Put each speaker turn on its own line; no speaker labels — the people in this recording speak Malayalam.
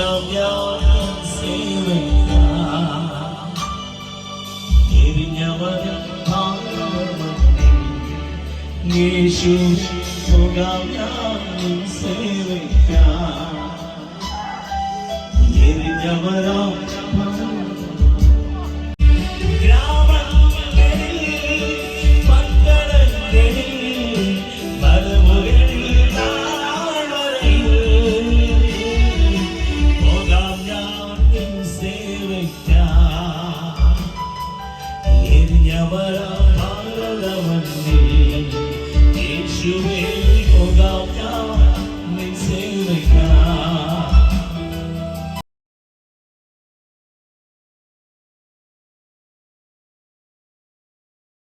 ശ്രവ്യായ സേവരിഞ്ഞവരും യേശു സുഗവ്യായും സേവിക്കാം എരിഞ്ഞവരാം Wednesday.